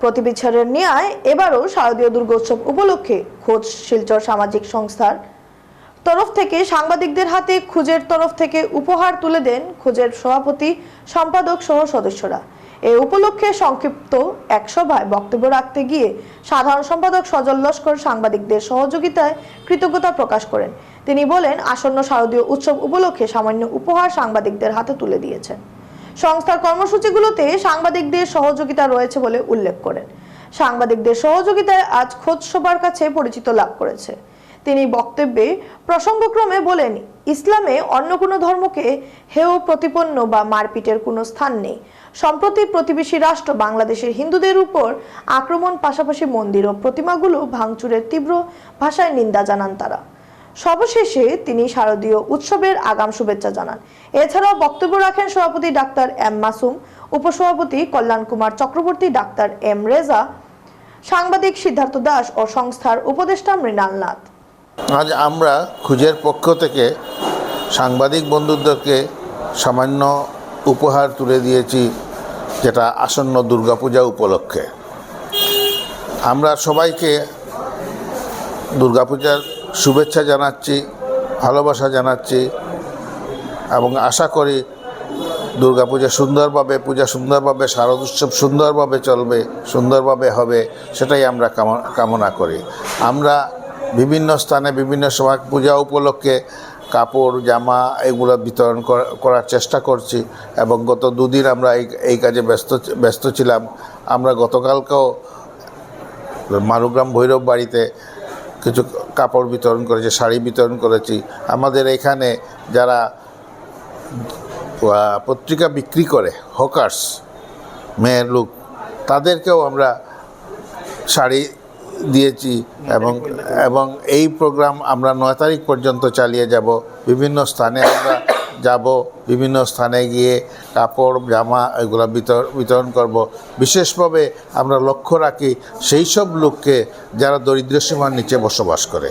প্রতিবিচ্ছারের ন্যায় এবারও শারদীয় দুর্গোৎসব উপলক্ষে খোঁজ শিলচর সামাজিক সংস্থার তরফ থেকে সাংবাদিকদের হাতে খুঁজের তরফ থেকে উপহার তুলে দেন খুঁজের সভাপতি, সম্পাদক সহ সদস্যরা। এ উপলক্ষে সংক্ষিপ্ত এক সভায় বক্তব্য রাখতে গিয়ে সাধারণ সম্পাদক সজল লস্কর সাংবাদিকদের সহযোগিতায় কৃতজ্ঞতা প্রকাশ করেন। তিনি বলেন, আসন্ন শারদীয় উৎসব উপলক্ষে সামান্য উপহার সাংবাদিকদের হাতে তুলে দিয়েছেন। সংস্থার কর্মসূচিগুলোতে সাংবাদিকদের সহযোগিতা রয়েছে বলে উল্লেখ করেন। সাংবাদিকদের সহযোগিতায় আজ খোঁজ সবার কাছে পরিচিত লাভ করেছে। তিনি বক্তব্যে প্রসঙ্গক্রমে বলেন, ইসলামে অন্য কোনো ধর্মকে হেয়, প্রতিপন্ন বা মারপিটের কোনো স্থান নেই। সম্প্রতি প্রতিবেশী রাষ্ট্র বাংলাদেশের হিন্দুদের উপর আক্রমণ পাশাপাশি মন্দির ও প্রতিমাগুলো ভাঙচুরের তীব্র ভাষায় নিন্দা জানান তারা। সবশেষে তিনি শারদীয় উৎসবের আগাম শুভেচ্ছা জানান। এছাড়াও বক্তব্য রাখেন সভাপতি ডাক্তার এম মাসুম, উপসভাপতি কল্যাণ কুমার চক্রবর্তী, ডাক্তার এম রেজা, সাংবাদিক সিদ্ধার্থ দাস ও সংস্থার উপদেষ্টা মৃণাল নাথ। আজ আমরা খুঁজের পক্ষ থেকে সাংবাদিক বন্ধুদেরকে সামান্য উপহার তুলে দিয়েছি, যেটা আসন্ন দুর্গাপূজা উপলক্ষে। আমরা সবাইকে দুর্গাপূজার শুভেচ্ছা জানাচ্ছি, ভালোবাসা জানাচ্ছি এবং আশা করি দুর্গাপূজা সুন্দরভাবে, পূজা সুন্দরভাবে, শারদ উৎসব সুন্দরভাবে চলবে, সুন্দরভাবে হবে, সেটাই আমরা কামনা- কামনা করি। আমরা বিভিন্ন স্থানে বিভিন্ন সময় পূজা উপলক্ষে কাপড়, জামা এগুলো বিতরণ করার চেষ্টা করছি এবং গত দুদিন আমরা এই এই কাজে ব্যস্ত ব্যস্ত ছিলাম। আমরা গতকালকেও মারুগ্রাম ভৈরব বাড়িতে কিছু কাপড় বিতরণ করেছি, শাড়ি বিতরণ করেছি। আমাদের এখানে যারা পত্রিকা বিক্রি করে, হকার্স, মেয়ের লোক, তাদেরকেও আমরা শাড়ি দিয়েছি এবং এবং এই প্রোগ্রাম আমরা নয় তারিখ পর্যন্ত চালিয়ে যাব। বিভিন্ন স্থানে আমরা যাব, বিভিন্ন স্থানে গিয়ে কাপড়, জামা এগুলো বিতর, বিতরণ করব। বিশেষভাবে আমরা লক্ষ্য রাখি, সেই সব লোককে যারা দরিদ্র সীমার নিচে বসবাস করে।